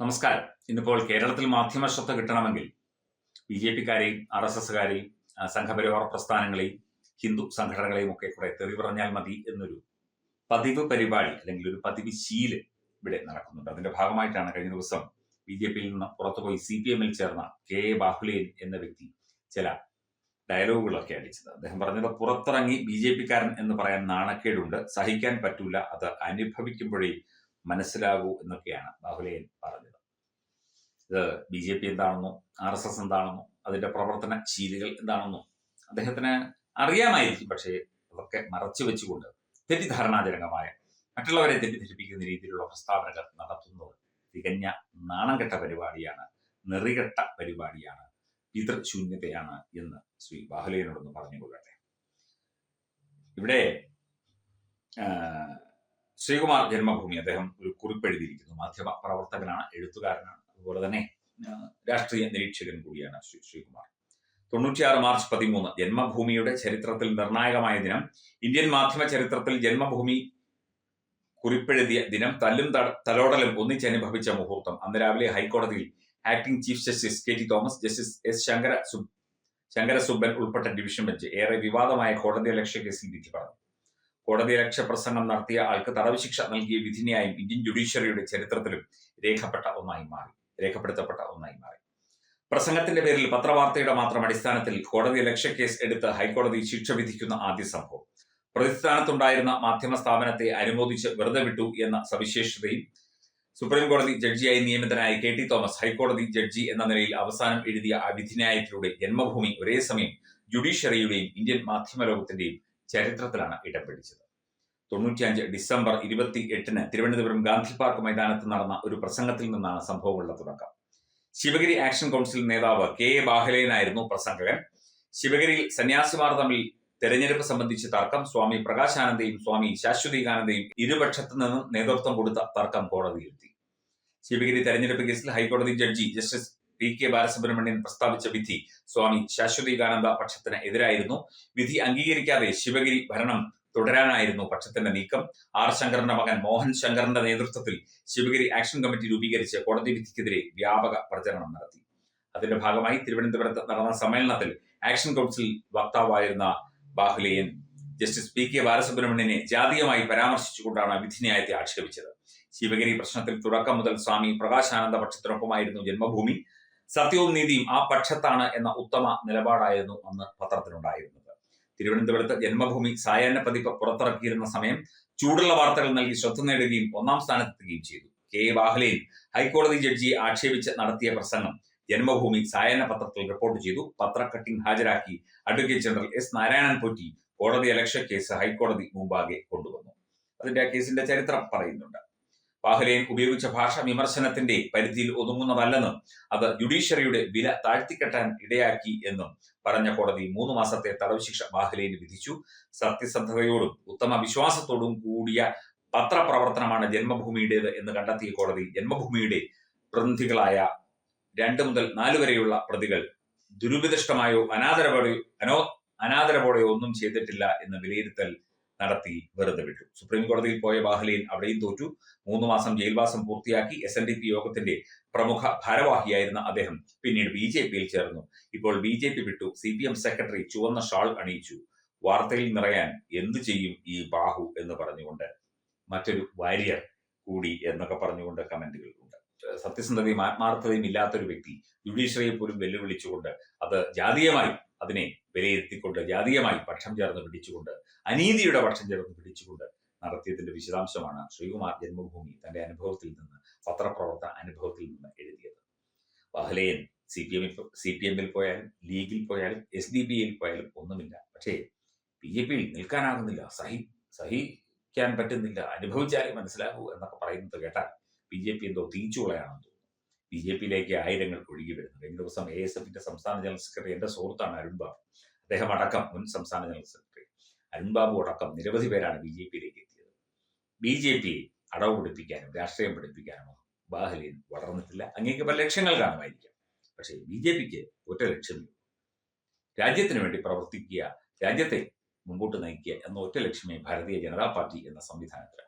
നമസ്കാരം. ഇന്നിപ്പോൾ കേരളത്തിൽ മാധ്യമ ശ്രദ്ധ കിട്ടണമെങ്കിൽ ബി ജെ പിക്കാരെയും ആർ എസ് എസുകാരെയും സംഘപരിവാർ പ്രസ്ഥാനങ്ങളെയും ഹിന്ദു സംഘടനകളെയും ഒക്കെ കുറെ തെറി പറഞ്ഞാൽ മതി എന്നൊരു പതിവ് പരിപാടി അല്ലെങ്കിൽ ഒരു പതിവ് ശീൽ ഇവിടെ നടക്കുന്നുണ്ട്. അതിന്റെ ഭാഗമായിട്ടാണ് കഴിഞ്ഞ ദിവസം ബി ജെ പിയിൽ നിന്ന് പുറത്തുപോയി സി പി എമ്മിൽ ചേർന്ന കെ എ ബാഹുലേൻ എന്ന വ്യക്തി ചില ഡയലോഗുകളൊക്കെ അടിച്ചത്. അദ്ദേഹം പറഞ്ഞത് പുറത്തിറങ്ങി ബി ജെ പിക്കാരൻ എന്ന് പറയാൻ നാണക്കേടുണ്ട്. സഹിക്കാൻ പറ്റൂല. അത് അനുഭവിക്കുമ്പോഴേ മനസ്സിലാകൂ എന്നൊക്കെയാണ് ബാഹുലയൻ പറഞ്ഞത്. ഇത് ബി ജെ പി എന്താണെന്നോ ആർ എസ് എസ് എന്താണെന്നോ അതിന്റെ പ്രവർത്തന ശീലികൾ എന്താണെന്നോ അദ്ദേഹത്തിന് അറിയാമായിരിക്കും. പക്ഷേ അതൊക്കെ മറച്ചു വെച്ചുകൊണ്ട് തെറ്റിദ്ധാരണാജനകമായ മറ്റുള്ളവരെ തെറ്റിദ്ധരിപ്പിക്കുന്ന രീതിയിലുള്ള പ്രസ്താവനകൾ നടത്തുന്നത് തികഞ്ഞ നാണംകെട്ട പരിപാടിയാണ് നെറികെട്ട പരിപാടിയാണ് പിതൃശൂന്യതയാണ് എന്ന് ശ്രീ ബാഹുലേനോടൊന്ന് പറഞ്ഞുകൊള്ളട്ടെ. ഇവിടെ ശ്രീകുമാർ ജന്മഭൂമി. അദ്ദേഹം ഒരു കുറിപ്പ് എഴുതിയിരിക്കുന്നു മാധ്യമ പ്രവർത്തകനാണ് എഴുത്തുകാരനാണ്. അതുപോലെ തന്നെ രാഷ്ട്രീയ നിരീക്ഷകൻ കൂടിയാണ് ശ്രീ ശ്രീകുമാർ. തൊണ്ണൂറ്റിയാറ് മാർച്ച് പതിമൂന്ന് ജന്മഭൂമിയുടെ ചരിത്രത്തിൽ നിർണായകമായ ദിനം. ഇന്ത്യൻ മാധ്യമ ചരിത്രത്തിൽ ജന്മഭൂമി കുറിപ്പെഴുതിയ ദിനം. തല്ലും തലോടലും ഒന്നിച്ചനുഭവിച്ച മുഹൂർത്തം. അന്ന് രാവിലെ ഹൈക്കോടതിയിൽ acting chief justice K T Thomas justice S Sankara Sankara Subban ഉൾപ്പെട്ട ഡിവിഷൻ ബെഞ്ച് ഏറെ വിവാദമായ കോടതി ലക്ഷ്യ കേസിൽ വിധി പറഞ്ഞു. കോടതി രക്ഷ പ്രസംഗം നടത്തിയ ആൾക്ക് തടവ് ശിക്ഷ നൽകിയ വിധിന്യായം ഇന്ത്യൻ ജുഡീഷ്യറിയുടെ ചരിത്രത്തിലും രേഖപ്പെട്ട ഒന്നായി മാറി രേഖപ്പെടുത്തപ്പെട്ട ഒന്നായി മാറി. പ്രസംഗത്തിന്റെ പേരിൽ പത്രവാർത്തയുടെ മാത്രം അടിസ്ഥാനത്തിൽ കോടതി ലക്ഷ്യ കേസ് എടുത്ത് ഹൈക്കോടതി ശിക്ഷ വിധിക്കുന്ന ആദ്യ സംഭവം. പ്രതിസ്ഥാനത്തുണ്ടായിരുന്ന മാധ്യമ സ്ഥാപനത്തെ അനുമോദിച്ച് വെറുതെ വിട്ടു എന്ന സവിശേഷതയും സുപ്രീം കോടതി ജഡ്ജിയായി നിയമിതനായ കെ ടി തോമസ് ഹൈക്കോടതി ജഡ്ജി എന്ന നിലയിൽ അവസാനം എഴുതിയ ആ വിധിന്യായത്തിലൂടെ ജന്മഭൂമി ഒരേ സമയം ജുഡീഷ്യറിയുടെയും ഇന്ത്യൻ മാധ്യമ ലോകത്തിന്റെയും ചരിത്രത്തിലാണ് ഇടം പിടിച്ചത് തൊണ്ണൂറ്റിയഞ്ച് ഡിസംബർ ഇരുപത്തി എട്ടിന് തിരുവനന്തപുരം ഗാന്ധി പാർക്ക് മൈതാനത്ത് നടന്ന ഒരു പ്രസംഗത്തിൽ നിന്നാണ് സംഭവങ്ങളുടെ തുടക്കം. ശിവഗിരി ആക്ഷൻ കൗൺസിൽ നേതാവ് കെ എ ബാഹലേനായിരുന്നു പ്രസംഗകൻ. ശിവഗിരിയിൽ സന്യാസിമാർ തമ്മിൽ തെരഞ്ഞെടുപ്പ് സംബന്ധിച്ച് തർക്കം സ്വാമി പ്രകാശാനന്ദയും സ്വാമി ശാശ്വതികാനന്ദയും ഇരുപക്ഷത്തു നിന്നും നേതൃത്വം കൊടുത്ത തർക്കം കോടതിയിലെത്തി ശിവഗിരി തെരഞ്ഞെടുപ്പ് കേസിൽ ഹൈക്കോടതി ജഡ്ജി ജസ്റ്റിസ് പി കെ ബാലസുബ്രഹ്മണ്യൻ പ്രസ്താവിച്ച വിധി സ്വാമി ശാശ്വതികാനന്ദ പക്ഷത്തിന് എതിരായിരുന്നു. വിധി അംഗീകരിക്കാതെ ശിവഗിരി ഭരണം തുടരാനായിരുന്നു പക്ഷത്തിന്റെ നീക്കം. ആർ ശങ്കറിന്റെ മകൻ മോഹൻ ശങ്കറിന്റെ നേതൃത്വത്തിൽ ശിവഗിരി ആക്ഷൻ കമ്മിറ്റി രൂപീകരിച്ച് കോടതി വിധിക്കെതിരെ വ്യാപക പ്രചരണം നടത്തി. അതിന്റെ ഭാഗമായി തിരുവനന്തപുരത്ത് നടന്ന സമ്മേളനത്തിൽ ആക്ഷൻ കൗൺസിൽ വക്താവായിരുന്ന ബാഹുലിയൻ ജസ്റ്റിസ് പി കെ ബാലസുബ്രഹ്മണ്യനെ ജാതീയമായി പരാമർശിച്ചുകൊണ്ടാണ് വിധിന്യായത്തെ ആക്ഷേപിച്ചത്. ശിവഗിരി പ്രശ്നത്തിൽ തുടക്കം മുതൽ സ്വാമി പ്രകാശാനന്ദ പക്ഷത്തിനൊപ്പമായിരുന്നു ജന്മഭൂമി. സത്യവും നീതിയും ആ പക്ഷത്താണ് എന്ന ഉത്തമ നിലപാടായിരുന്നു അന്ന് പത്രത്തിനുണ്ടായിരുന്നത് തിരുവനന്തപുരത്ത് ജന്മഭൂമി സായാഹ്ന പതിപ്പ് പുറത്തിറക്കിയിരുന്ന സമയം ചൂടുള്ള വാർത്തകൾ നൽകി ശ്രദ്ധ നേടുകയും ഒന്നാം സ്ഥാനത്തെത്തുകയും ചെയ്തു. കെ. ബാഹ്ലയിൽ ഹൈക്കോടതി ജഡ്ജിയെ ആക്ഷേപിച്ച് നടത്തിയ പ്രസംഗം ജന്മഭൂമി സായാഹ്ന പത്രത്തിൽ റിപ്പോർട്ട് ചെയ്തു. പത്ര കട്ടിംഗ് ഹാജരാക്കി. Advocate general S Narayanan Potti കോടതി അലക്ഷ്യ കേസ് ഹൈക്കോടതി മുമ്പാകെ കൊണ്ടുവന്നു. അതിന്റെ ആ കേസിന്റെ ചരിത്രം പറയുന്നുണ്ട്. ബാഹ്ലേൻ ഉപയോഗിച്ച ഭാഷാ വിമർശനത്തിന്റെ പരിധിയിൽ ഒതുങ്ങുന്നതല്ലെന്നും അത് ജുഡീഷ്യറിയുടെ വില താഴ്ത്തിക്കെട്ടാൻ ഇടയാക്കി എന്നും പറഞ്ഞ കോടതി മൂന്ന് മാസത്തെ തടവ് ശിക്ഷ ബാഹ്ലേന് വിധിച്ചു. സത്യസന്ധതയോടും ഉത്തമ വിശ്വാസത്തോടും കൂടിയ പത്രപ്രവർത്തനമാണ് ജന്മഭൂമിയുടേത് എന്ന് കണ്ടെത്തിയ കോടതി ജന്മഭൂമിയുടെ പ്രതിനിധികളായ രണ്ട് മുതൽ നാല് വരെയുള്ള പ്രതികൾ ദുരുപദിഷ്ടമായോ അനാദരവോടെയോ അനോ അനാദരവോടെയോ ഒന്നും ചെയ്തിട്ടില്ല എന്ന് വിലയിരുത്തൽ നടത്തി വെറുതെ വിട്ടു. സുപ്രീം കോടതിയിൽ പോയ ബാഹലിയിൽ അവിടെയും തോറ്റു. മൂന്ന് മാസം ജയിൽവാസം പൂർത്തിയാക്കി എസ് എൻ ഡി പി യോഗത്തിന്റെ പ്രമുഖ ഭാരവാഹിയായിരുന്ന അദ്ദേഹം പിന്നീട് ബി ജെ പിയിൽ ചേർന്നു. ഇപ്പോൾ ബി ജെ പി വിട്ടു. സി പി എം സെക്രട്ടറി ചുവന്ന ഷാൾ അണിയിച്ചു. വാർത്തയിൽ നിറയാൻ എന്തു ചെയ്യും ഈ ബാഹു എന്ന് പറഞ്ഞുകൊണ്ട് മറ്റൊരു വാരിയർ കൂടി എന്നൊക്കെ പറഞ്ഞുകൊണ്ട് കമന്റുകൾ സത്യസന്ധതയും ആത്മാർത്ഥതയും ഇല്ലാത്തൊരു വ്യക്തി ജുഡീഷ്യറിയെ പോലും വെല്ലുവിളിച്ചുകൊണ്ട് അത് ജാതീയമായി അതിനെ വിലയിരുത്തിക്കൊണ്ട് ജാതീയമായി പക്ഷം ചേർന്ന് പിടിച്ചുകൊണ്ട് അനീതിയുടെ പക്ഷം ചേർന്ന് പിടിച്ചുകൊണ്ട് നടത്തിയതിന്റെ വിശദാംശമാണ് ശ്രീകുമാർ ജന്മഭൂമി തന്റെ അനുഭവത്തിൽ നിന്ന് പത്രപ്രവർത്തന അനുഭവത്തിൽ നിന്ന് എഴുതിയത്. വഹലയൻ സി പി എമ്മിൽ സി പി എമ്മിൽ പോയാലും ലീഗിൽ പോയാലും എസ് ഡി ബിയിൽ പോയാലും ഒന്നുമില്ല. പക്ഷേ ബി ജെ പിയിൽ നിൽക്കാനാകുന്നില്ല. സഹി സഹിക്കാൻ പറ്റുന്നില്ല. അനുഭവിച്ചാലേ മനസ്സിലാകൂ എന്നൊക്കെ പറയുന്നത് കേട്ടാൽ ബി ജെ പി എന്തോ തീച്ചുളയാണെന്ന് തോന്നുന്നു. ബി ജെ പിയിലേക്ക് ആയിരങ്ങൾ ഒഴുകി വരുന്നത് കഴിഞ്ഞ ദിവസം എ എസ് എഫിന്റെ സംസ്ഥാന ജനറൽ സെക്രട്ടറി എന്റെ സുഹൃത്താണ് അരുൺ ബാബു. അദ്ദേഹം അടക്കം മുൻ സംസ്ഥാന ജനറൽ സെക്രട്ടറി. അരുൺ ബാബു അടക്കം നിരവധി പേരാണ് ബി ജെ പിയിലേക്ക് എത്തിയത്. ബി ജെ പി അടവ് പിടിപ്പിക്കാനും രാഷ്ട്രീയം പിടിപ്പിക്കാനും ബാഹലിൻ വളർന്നിട്ടില്ല. അങ്ങേക്ക് പല ലക്ഷ്യങ്ങൾ കാണുമായിരിക്കാം. പക്ഷേ ബി ജെ പിക്ക് ഒറ്റ ലക്ഷ്യമില്ല രാജ്യത്തിന് വേണ്ടി പ്രവർത്തിക്കുക രാജ്യത്തെ മുമ്പോട്ട് നയിക്കുക എന്ന ഒറ്റ ലക്ഷ്യമേ ഭാരതീയ ജനതാ പാർട്ടി എന്ന സംവിധാനത്തിൽ